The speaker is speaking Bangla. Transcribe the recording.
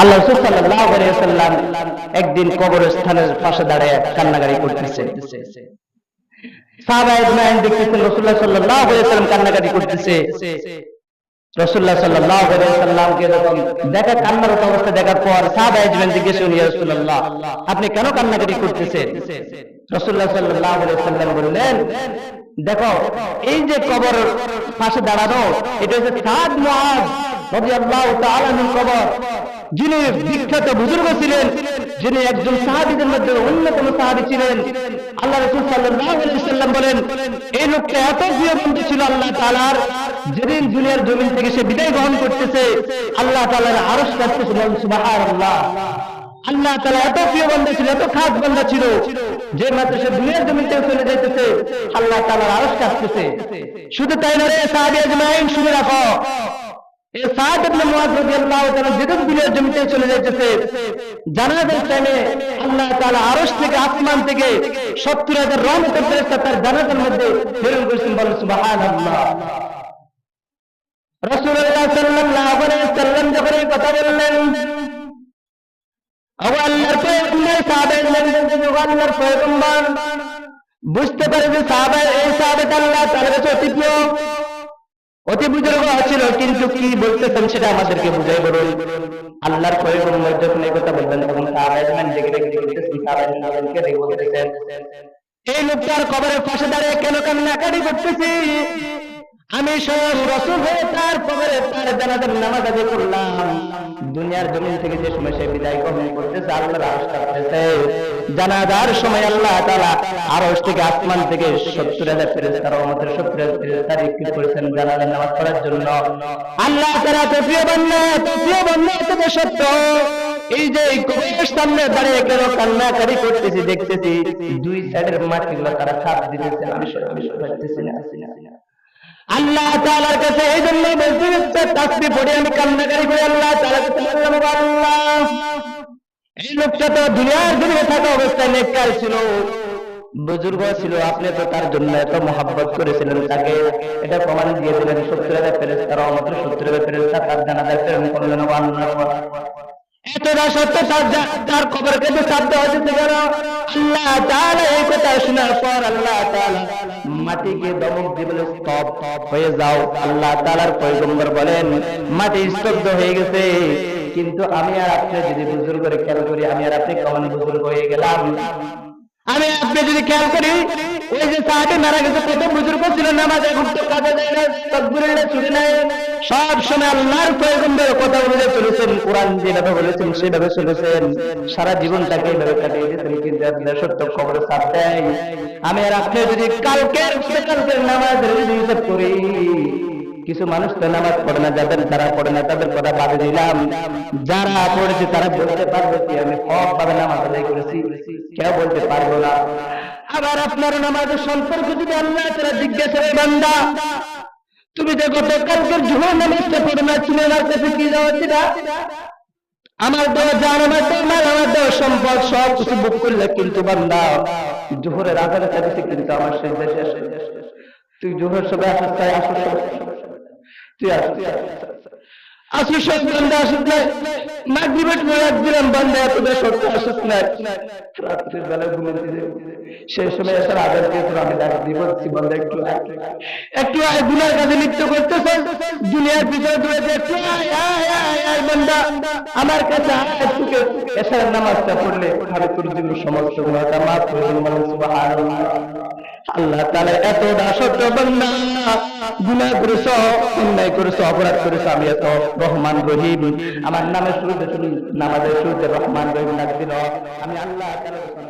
আল্লাহ ওয়াসাল্লাম একদিন কবরস্থানের পাশে দাঁড়িয়ে কান্নাকারি করতেছে। আপনি কেন কান্নাকারি করতেছেন? রাসূলুল্লাহ সাল্লাল্লাহু আলাইহি বললেন, দেখো, এই যে কবর পাশে দাঁড়ানো, এটা হচ্ছে কবর। যিনি বিখ্যাত বুজুর্গ ছিলেন, যিনি একজন সাহাবীদের মধ্যে অন্যতম সাহাবী ছিলেন, আল্লাহ রাসূল ওয়াসাল্লাম বলেন, এই লোকটা এত প্রিয় ছিল আল্লাহ তাআলার, যেদিন দুনিয়ার জমিন থেকে সে বিদায় গ্রহণ করতেছে, আল্লাহ তাআলার আরশ কাঁপতেছে বলেন, সুবহানাল্লাহ। আল্লাহ তাআলা এত প্রিয় বান্দা ছিল, এত খাস বান্দা ছিল, যে মাত্র সে দুনিয়ার থেকে চলে যাইতেছে, আল্লাহ তাআলার আরশ কাঁপতেছে শুধু তাই না রে সাহাবী আজমাইন, শুনে রাখো জমিতে চলে যাইতেছে, জানাজার টাইমে আল্লাহ তাআলা আরশ থেকে আসমান থেকে 70000 রহমতের ফেরেশতা তার জানাজার মধ্যে প্রেরণ করেছেন, বলেন সুবহানাল্লাহ। রাসূলুল্লাহ সাল্লাল্লাহু আলাইহি ওয়াসাল্লাম যখন এই কথা বললেন ও আল্লাহর পয়গম্বর, সাহাবায়ে বলতেন ও আল্লাহর পয়গম্বর, বুঝতে পারে যে সাহাবা এই সাহাবাটা আল্লাহ তাআলার কাছে অতি অতি বুজুর্গ হয়েছিল কিন্তু কি বলতেছেন সেটা আমাদেরকে বুঝাই বলুন। আল্লাহর পয়গম্বর যখন এই কথা বলবেন তখন দেখে এই লোকটার কবরের পাশে দাঁড়িয়ে কেন কেন কান্নাকাটি করতেছি আমি স্বয়ং রসুল হয়ে তার কবরে তার জানাজার নামাজ আদায় করলাম। দুনিয়ার জমিন থেকে যে সময় সে বিদায় গ্রহণ করতেছে, আল্লাহর আরশ কাঁপতেছে। জানাজার সময় আল্লাহ তাআলা আরশ থেকে আসমান থেকে সত্তর হাজার ফেরেশতা রহমতের সত্তর হাজার ফেরেশতা রিক্ত করেছেন জানাজার নামাজ পড়ার জন্য। আল্লাহ তাআলা তো প্রিয় বান্দা, তো প্রিয় বান্দা এত সত্য। এই যে এই কবরের সামনে দাঁড়িয়ে কেন কান্নাকারি করতেছি, দেখতেছি দুই সাইডের মাটিগুলো তারা চাপ দিতেছে, আমি সব আসি না। আল্লাহ তাআলার কাছে এই জন্য বলতে হচ্ছে তাসবিহ পড়ে। আমি কান্নাকারি করে আল্লাহ তাআলার কাছে আল্লাহ এই লোকটা তো দুনিয়ার জন্য থাকা অবস্থায় নেককার ছিল, বুজুর্গ ছিল। আপনি তো তার জন্য এত মহাব্বত করেছিলেন তাকে। এটা প্রমাণ দিয়ে দিলেন সত্তর হাজার ফেরেস্তা রহমত সত্তর হাজার ফেরেস্তা তার জানাজার প্রেরণ করলেন এতটা সত্য তার তার হচ্ছে কেন আল্লাহ তাআলা এই কথা শোনার পর আল্লাহ তাআলা মাটিকে দমক দিয়ে বলে, স্তব হয়ে যাও। আল্লাহ তাআলার পয়গম্বর বলেন, মাটি স্তব্ধ হয়ে গেছে। কিন্তু আমি আর আপনি যদি বুজুর্গ করে খেয়াল করি, আমি আর আপনি কেমন বুজুর্গ হয়ে গেলাম। আমি আপনি যদি খেয়াল করি, ওই যে সাহাবি মারা গেছে, প্রথম বুজুর্গ ছিল, নামাজ এখন তো কাজে যায় না সব সময় আল্লাহর পয়গম্বরের কথা অনুযায়ী চলেছেন কোরআন যেভাবে বলেছেন, সেভাবে চলেছেন। সারা জীবনটাকে এইভাবে কাটিয়ে দিয়েছেন, কিন্তু আপনার সত্য খবরে দেয় আমি আর আপনি যদি কালকের কালকের নামাজের যদি করি, কিছু মানুষ তো নামাজ পড়ে না, যাদের তারা পড়ে না, তাদের কথা বাদে দিলাম যারা পড়েছে, তারা বলতে পারবে কি, আমি সব ভাবে নামাজ আদায় করেছি। কেউ বলতে পারব না। আবার আপনার নামাজের সম্পর্কে যদি আল্লাহ তারা জিজ্ঞাসা বান্দা তুমি দেখো গতকালকের কালকের নামাজটা পড়ে না, তুমি আমার কাছে কি যাওয়া ছিল আমার দেওয়া জান আমার মাল আমার দেওয়া সম্পদ, সব কিছু বুক করলে কিন্তু বান্দা জোহরের আধারে কাছে কিন্তু আমার সেই দেশে তুই জোহরের সবাই আসিস তাই আসিস তুই আসিস আসিস সব বান্দা আসিস না মাগরিবের পর দিলাম বান্দা এত বেশ সত্য আসিস না রাত্রির বেলা ঘুমাতে যাই সেই সময় এসার আদার দিয়ে তোর আমি ডাক বান্দা একটু। একটু গুনার কাজে লিপ্ত করতেছে দুনিয়ার আয় আয় আমার কাছে একটু এসার নামাজটা পড়লে আমি তোর জন্য সমস্ত আল্লাহ তাআলা এত দাসত্ব, বান্দা, গুনাহ করেছ, অন্যায় করেছ, অপরাধ করেছ, আমি এত রহমান, রহিম। আমার নামের শুরুতে শুনি, নামাজের শুরুতে রহমান, রহিম ডাক দিল আমি আল্লাহ লেগে